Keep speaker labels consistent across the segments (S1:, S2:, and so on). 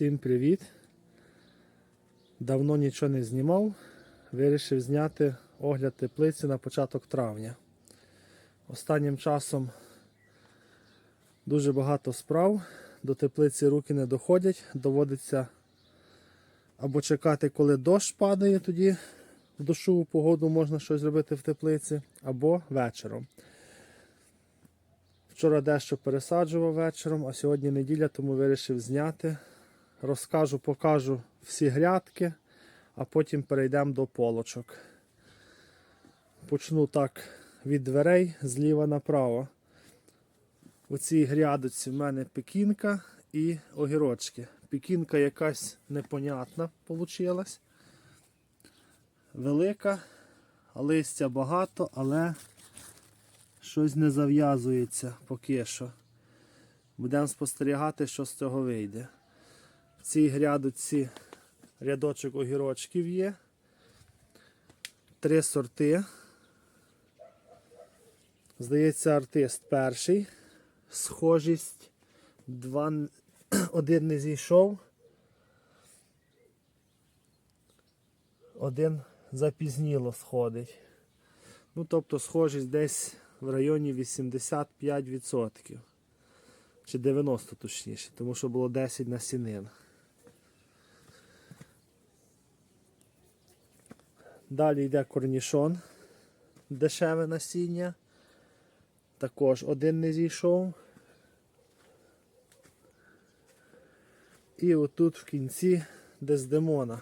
S1: Всім привіт! Давно нічого не знімав. Вирішив зняти огляд теплиці на початок травня. Останнім часом дуже багато справ. До теплиці руки не доходять. Доводиться або чекати, коли дощ падає, тоді в дощову погоду можна щось зробити в теплиці, або вечором. Вчора дещо пересаджував вечором, а сьогодні неділя, тому вирішив зняти. Розкажу, покажу всі грядки, а потім перейдемо до полочок. Почну так від дверей зліва направо. У цій грядочці в мене пекінка і огірочки. Пекінка якась непонятна вийшла. Велика, листя багато, але щось не зав'язується поки що. Будемо спостерігати, що з цього вийде. В цій грядочці рядочок огірочків є. Три сорти. Здається, артист перший. Схожість. Два... Один не зійшов. Один запізніло сходить. Ну, тобто схожість десь в районі 85%. Чи 90% точніше, тому що було 10 насінин. Далі йде корнішон, дешеве насіння. Також один не зійшов. І отут в кінці дездемона.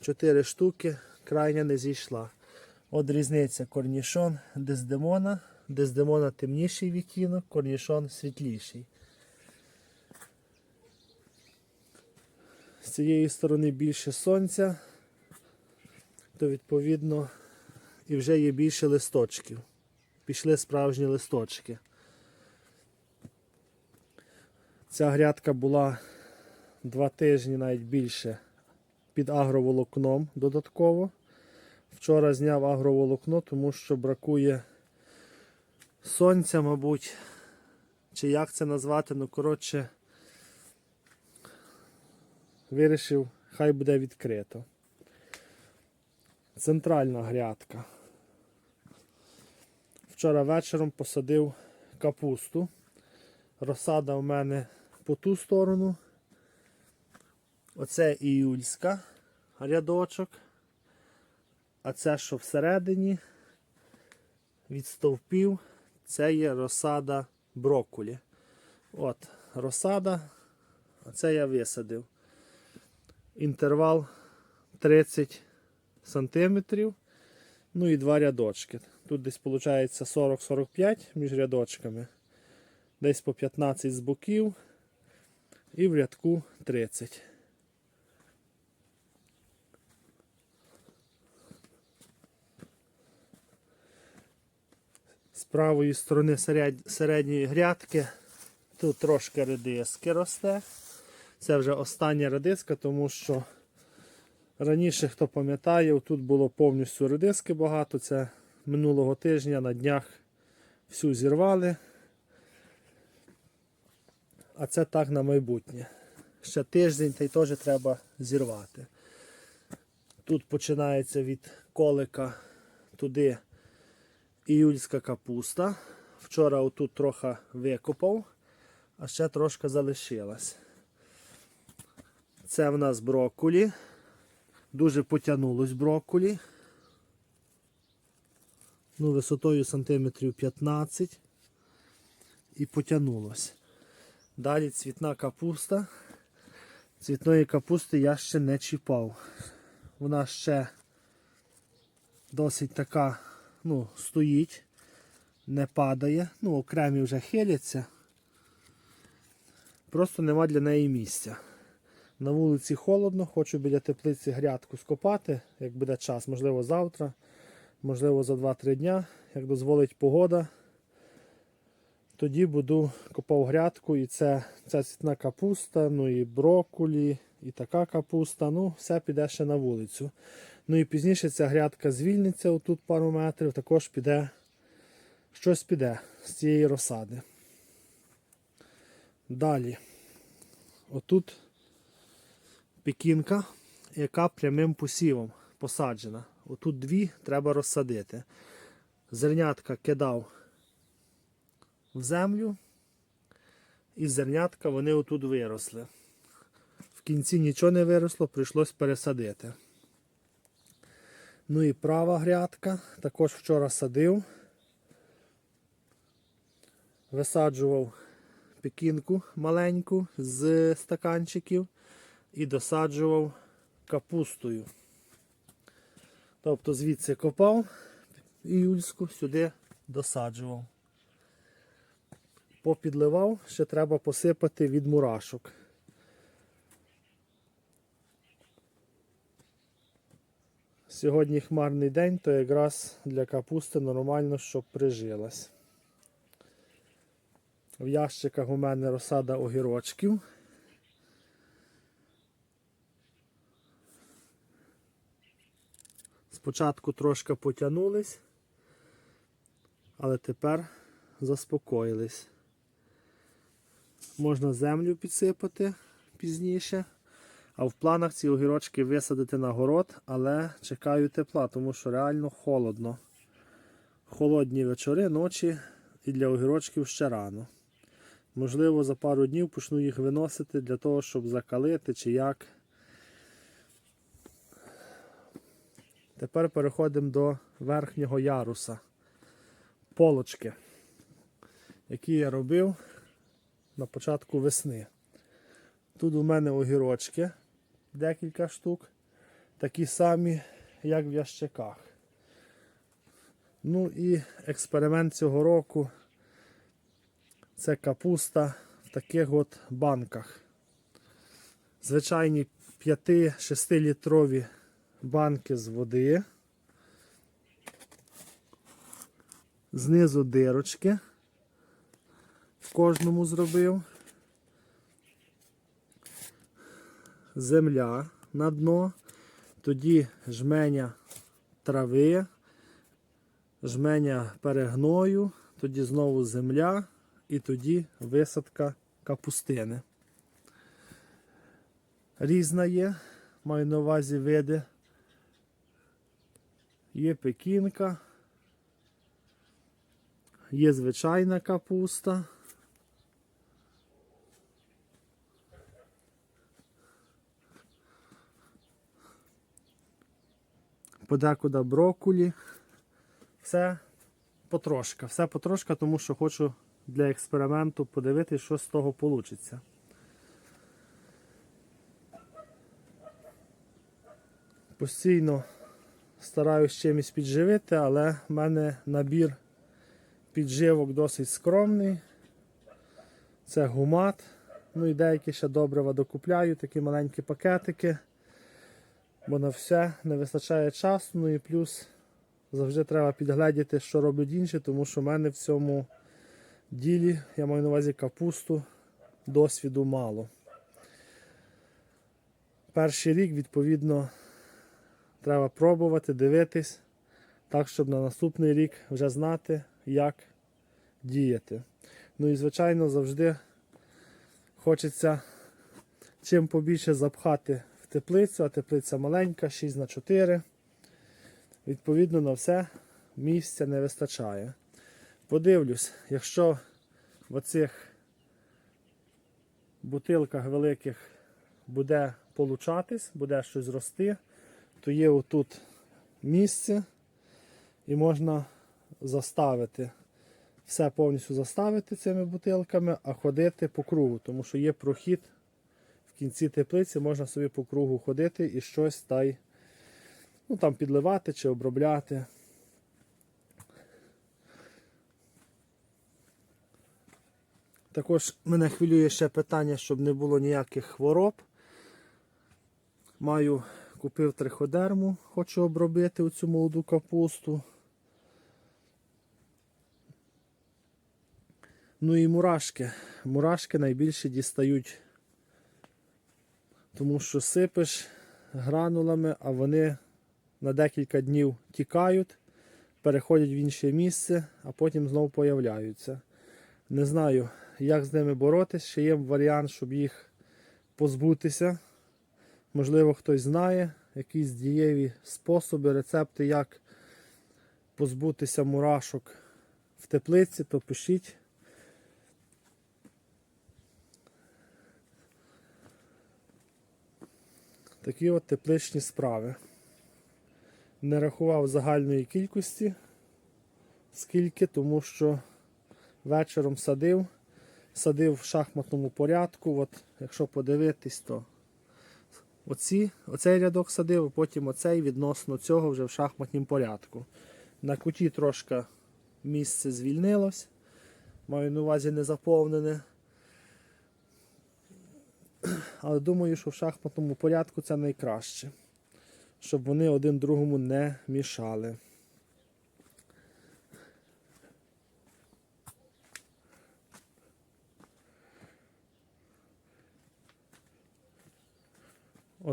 S1: Чотири штуки, крайня не зійшла. От різниця корнішон дездемона. Дездемона темніший відтінок, корнішон світліший. З цієї сторони більше сонця, то відповідно і вже є більше листочків. Пішли справжні листочки. Ця грядка була два тижні навіть більше під агроволокном додатково. Вчора зняв агроволокно, тому що бракує сонця, мабуть. Чи як це назвати, ну коротше, вирішив, хай буде відкрито. Центральна грядка. Вчора вечором посадив капусту. Розсада в мене по ту сторону. Оце іюльська рядочок. А це, що всередині від стовпів, це є розсада брокколі. От, розсада, а це я висадив. Інтервал 30 сантиметрів. Ну і два рядочки. Тут десь виходить 40-45 між рядочками. Десь по 15 з боків. І в рядку 30. З правої сторони середньої грядки тут трошки редиски росте. Це вже остання редиска, тому що раніше, хто пам'ятає, тут було повністю редиски багато. Це минулого тижня на днях всю зірвали. А це так на майбутнє. Ще тиждень та й теж треба зірвати. Тут починається від колика туди іюльська капуста. Вчора отут трохи викопав, а ще трошки залишилась. Це в нас брокколі. Дуже потягнулось брокколі. Ну, висотою сантиметрів 15 і потягнулось. Далі цвітна капуста. Цвітної капусти я ще не чіпав. Вона ще досить така, ну, стоїть, не падає. Ну, окремі вже хиляться. Просто нема для неї місця. На вулиці холодно, хочу біля теплиці грядку скопати, як буде час, можливо, завтра, можливо, за 2-3 дня, як дозволить погода. Тоді буду копав грядку і це ця цвітна капуста, ну і брокколі, і така капуста. Ну, все піде ще на вулицю. Ну і пізніше ця грядка звільниться отут пару метрів, також піде щось піде з цієї розсади. Далі. Отут пекінка, яка прямим посівом посаджена. Отут дві треба розсадити. Зернятка кидав в землю, і зернятка вони отут виросли. В кінці нічого не виросло, прийшлось пересадити. Ну і права грядка. Також вчора садив. Висаджував пекінку маленьку з стаканчиків і досаджував капустою. Тобто звідси копав іюльську, сюди досаджував. Попідливав, ще треба посипати від мурашок. Сьогодні хмарний день, то якраз для капусти нормально, щоб прижилась. В ящиках у мене розсада огірочків. Спочатку трошки потягнулись, але тепер заспокоїлись. Можна землю підсипати пізніше. А в планах ці огірочки висадити на город, але чекаю тепла, тому що реально холодно. Холодні вечори, ночі і для огірочків ще рано. Можливо, за пару днів почну їх виносити для того, щоб закалити чи як. Тепер переходимо до верхнього яруса. Полочки, які я робив на початку весни. Тут у мене огірочки, декілька штук, такі самі, як в ящиках. Ну і експеримент цього року це капуста в таких от банках. Звичайні 5-6 літрові банки з води. Знизу дирочки. В кожному зробив. Земля на дно, тоді жменя трави, жменя перегною, тоді знову земля і тоді висадка капустини. Різна є, маю на увазі види. Є пекінка, є звичайна капуста. Подекуди брокколі. Все потрошка. Все потрошка, тому що хочу для експерименту подивитися, що з того вийде. Постійно стараюсь чимось підживити, але в мене набір підживок досить скромний. Це гумат. Ну і деякі ще добрива докупляю, такі маленькі пакетики. Бо на все не вистачає часу, ну і плюс завжди треба підгледіти, що роблять інші, тому що в мене в цьому ділі, я маю на увазі капусту, досвіду мало. Перший рік, відповідно, треба пробувати, дивитись, так, щоб на наступний рік вже знати, як діяти. Ну і, звичайно, завжди хочеться чим побільше запхати в теплицю, а теплиця маленька, 6 на 4 Відповідно, на все місця не вистачає. Подивлюсь, якщо в оцих бутилках великих буде получатись, буде щось рости, то є отут місце і можна заставити. Все повністю заставити цими бутилками, а ходити по кругу, тому що є прохід в кінці теплиці, можна собі по кругу ходити і щось та й ну, там підливати чи обробляти. Також мене хвилює ще питання, щоб не було ніяких хвороб. Маю, купив триходерму, хочу обробити оцю молоду капусту. Ну і мурашки. Мурашки найбільше дістають, тому що сипиш гранулами, а вони на декілька днів тікають, переходять в інше місце, а потім знову появляються. Не знаю, як з ними боротися. Ще є варіант, щоб їх позбутися. Можливо, хтось знає якісь дієві способи, рецепти, як позбутися мурашок в теплиці, то пишіть. Такі от тепличні справи. Не рахував загальної кількості, скільки, тому що вечором садив, садив в шахматному порядку. От, якщо подивитись, то оці, оцей рядок садив, а потім оцей відносно цього вже в шахматному порядку. На куті трошки місце звільнилось. Маю на увазі не заповнене. Але думаю, що в шахматному порядку це найкраще. Щоб вони один другому не мішали.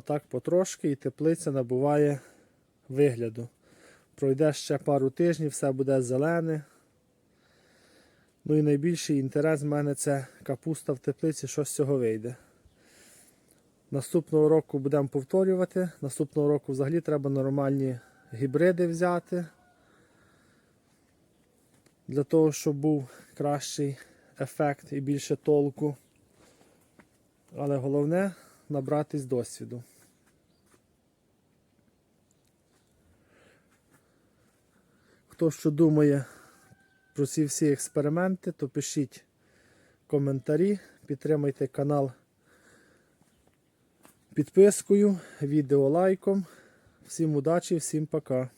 S1: Отак потрошки і теплиця набуває вигляду. Пройде ще пару тижнів, все буде зелене. Ну і найбільший інтерес в мене це капуста в теплиці, що з цього вийде. Наступного року будемо повторювати. Наступного року взагалі треба нормальні гібриди взяти. Для того, щоб був кращий ефект і більше толку. Але головне набратись досвіду. Хто що думає про ці всі експерименти, то пишіть коментарі, підтримайте канал підпискою, відео лайком. Всім удачі, всім пока.